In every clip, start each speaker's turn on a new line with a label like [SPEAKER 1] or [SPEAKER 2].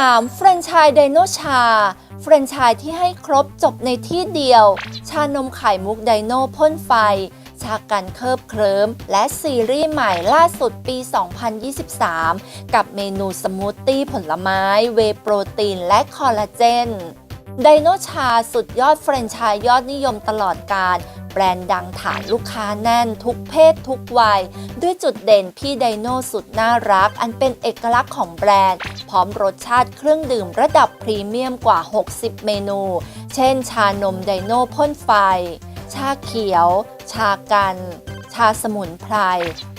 [SPEAKER 1] 3. แฟรนไชส์ไดโนชาแฟรนไชส์ที่ให้ครบจบในที่เดียว ชานมไข่มุกไดโนพ่นไฟ ชากันเคิบเคลิ้มและซีรีส์ใหม่ล่าสุดปี 2023 กับเมนูสมูทตี้ผลไม้ เวโปรตีน และคอลลาเจนไดโนชาสุดยอดแฟรนไชส์ยอดนิยมตลอดการ แบรนด์ดังฐานลูกค้าแน่นทุกเพศทุกวัย ด้วยจุดเด่นพี่ไดโนสุดน่ารัก อันเป็นเอกลักษณ์ของแบรนด์ พร้อมรสชาติเครื่องดื่มระดับพรีเมียมกว่า 60 เมนู เช่น ชานมไดโนพ่นไฟ ชาเขียว ชากันชาสมุนไพร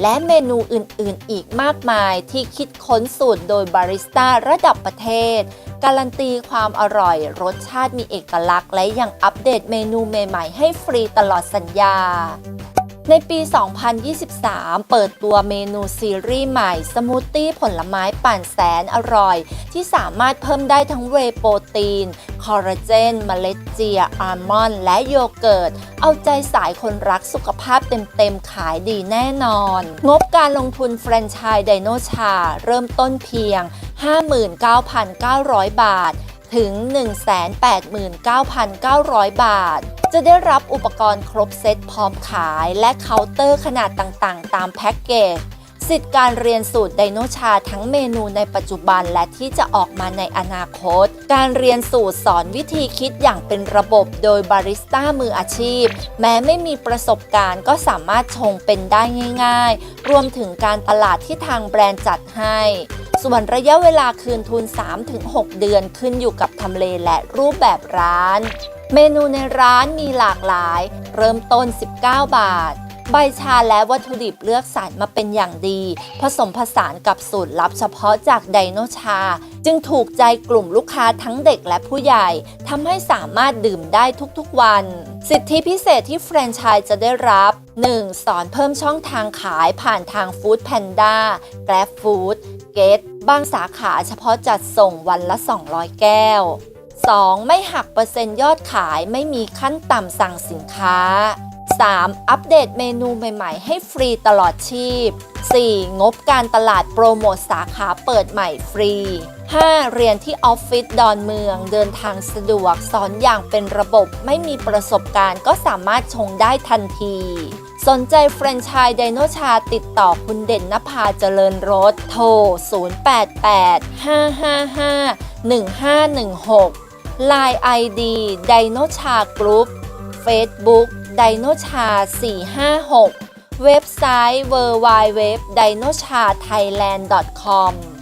[SPEAKER 1] และเมนูอื่น ๆ อีกมากมายที่คิดค้นสูตรโดยบาริสต้าระดับประเทศ การันตีความอร่อย รสชาติมีเอกลักษณ์ และยังอัปเดตเมนูใหม่ๆ ให้ฟรีตลอดสัญญา ในปี 2023 เปิดตัวเมนูซีรีส์ใหม่ สมูทตี้ผลไม้ปั่นแสนอร่อย ที่สามารถเพิ่มได้ทั้งเวโปรตีน คอลลาเจนเมล็ดเจียอาร์มอนด์และโยเกิร์ต เอาใจสายคนรักสุขภาพเต็มๆ ขายดีแน่นอน งบการลงทุนแฟรนไชส์ไดโนชา เริ่มต้นเพียง 59,900 บาท ถึง 189,900 บาทจะได้รับอุปกรณ์ครบเซตพร้อมขายและเคาน์เตอร์ขนาดต่างๆ ตามแพ็กเกจ สิทธิ์การเรียนสูตรไดโนชาทั้งเมนูในปัจจุบันและที่จะออกมาในอนาคต การเรียนสูตรสอนวิธีคิดอย่างเป็นระบบโดยบาริสต้ามืออาชีพ แม้ไม่มีประสบการณ์ก็สามารถชงเป็นได้ง่าย ๆ รวมถึงการตลาดที่ทางแบรนด์จัดให้ ส่วนระยะเวลาคืนทุน 3-6 เดือนขึ้นอยู่กับทำเลและรูปแบบร้าน เมนูในร้านมีหลากหลาย เริ่มต้น 19 บาท ใบชาและวัตถุดิบเลือกสรรมาเป็นอย่างดี ผสมผสานกับสูตรลับเฉพาะจากไดโนชา จึงถูกใจกลุ่มลูกค้าทั้งเด็กและผู้ใหญ่ทำให้สามารถดื่มได้ทุกๆวัน สิทธิพิเศษที่แฟรนไชส์จะได้รับ 1. สอนเพิ่มช่องทางขายผ่านทาง Food Panda Grab Food เกตบางสาขาเฉพาะจัดส่งวันละ 200 แก้ว 2. ไม่หักเปอร์เซ็นต์ยอดขายไม่มีขั้นต่ำสั่งสินค้า 3. อัปเดตเมนูใหม่ๆ ให้ฟรีตลอดชีพ 4. งบการตลาดโปรโมทสาขาเปิดใหม่ฟรี 5. เรียนที่ออฟฟิศดอนเมืองเดินทางสะดวกสอนอย่างเป็นระบบไม่มีประสบการณ์ก็สามารถชงได้ทันที สนใจแฟรนไชส์ไดโนชาติดต่อคุณเด่นนภาเจริญรสโทร 088 555 1516 Line ID Dino Cha Group Facebook Dino Cha 456 เว็บไซต์ www.dinochathailand.com